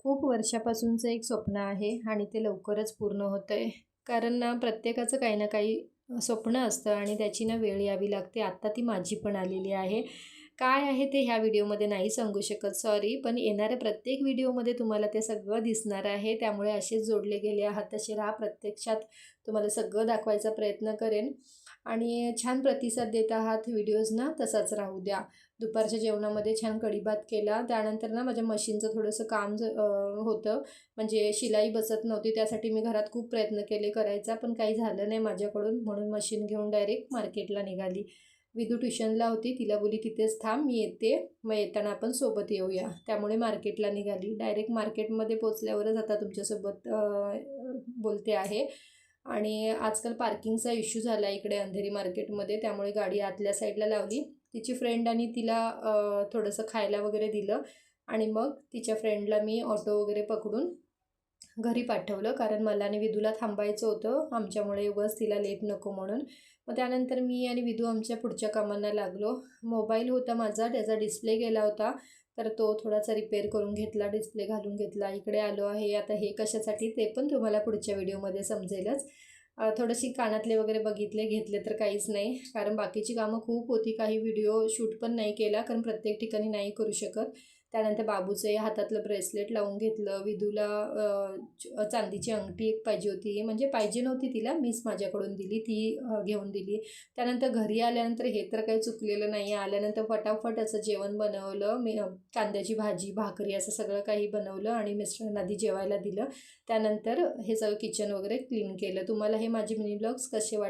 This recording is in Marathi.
खूप वर्षापासूनचं एक स्वप्न आहे आणि ते लवकरच पूर्ण होतं आहे कारण ना प्रत्येकाचं काही ना काही स्वप्न असतं आणि त्याची ना वेळ यावी लागते. आत्ता ती माझी पण आलेली आहे. काय आहे ते ह्या व्हिडिओमध्ये नाही सांगू शकत सॉरी पण येणाऱ्या प्रत्येक व्हिडिओमध्ये तुम्हाला ते सगळं दिसणार आहे. त्यामुळे असेच जोडले गेले आहात तसे राहा. प्रत्यक्षात तुम्हाला सगळं दाखवायचा प्रयत्न करेन. आणि छान प्रतिसाद देत आहात व्हिडिओजना तसाच राहू द्या. दुपारच्या जेवणामध्ये छान कढीभात केला. त्यानंतर ना माझ्या मशीनचं थोडंसं काम ज होतं. म्हणजे शिलाई बसत नव्हती त्यासाठी मी घरात खूप प्रयत्न केले करायचा. पण काही झालं नाही माझ्याकडून म्हणून मशीन घेऊन डायरेक्ट मार्केटला निघाली. विदू ट्युशनला होती. तिला बोली तिथेच थांब मी येते. मग येताना आपण सोबत येऊया. त्यामुळे मार्केटला निघाली. डायरेक्ट मार्केटमध्ये पोचल्यावरच आता तुमच्यासोबत बोलते आहे. आणि आजकाल पार्किंगचा इश्यू झाला इकडे अंधेरी मार्केटमध्ये. त्यामुळे गाडी आतल्या साईडला लावली. तिची फ्रेंड आणि तिला थोडंसं खायला वगैरे दिलं. आणि मग तिच्या फ्रेंडला मी ऑटो वगैरे पकडून घरी पाठवलं कारण मला आणि विदूला थांबायचं होतं. आमच्यामुळे उगाच तिला लेट नको म्हणून. मग त्यानंतर मी आणि विदू आमच्या पुढच्या कामांना लागलो. मोबाईल होता माझा त्याचा डिस्प्ले गेला होता. तर तो थोडासा रिपेअर करून घेतला डिस्प्ले घालून घेतला. इकडे आलो आहे आता हे कशासाठी ते पण तुम्हाला पुढच्या व्हिडिओमध्ये समजेलच. थोडीशी कानातले वगैरे बघितले घेतले तर काहीच नाही. कारण बाकीची कामं खूप होती. काही व्हिडिओ शूट पण नाही केला कारण प्रत्येक ठिकाणी नाही करू शकत. त्यानंतर बाबूचंही हातातलं ब्रेसलेट लावून घेतलं. विदूला चांदीची अंगठी एक पाहिजे होती. म्हणजे पाहिजे नव्हती तिला. मीच माझ्याकडून दिली. ती घेऊन दिली. त्यानंतर घरी आल्यानंतर हे तर काही चुकलेलं नाही आल्यानंतर फटाफट असं जेवण बनवलं. मी कांद्याची भाजी भाकरी असं सगळं काही बनवलं आणि मिस्टरांना आधी जेवायला दिलं. त्यानंतर हे सगळं किचन वगैरे क्लीन केलं. तुम्हाला हे माझे मिनी ब्लॉग्स कसे वाट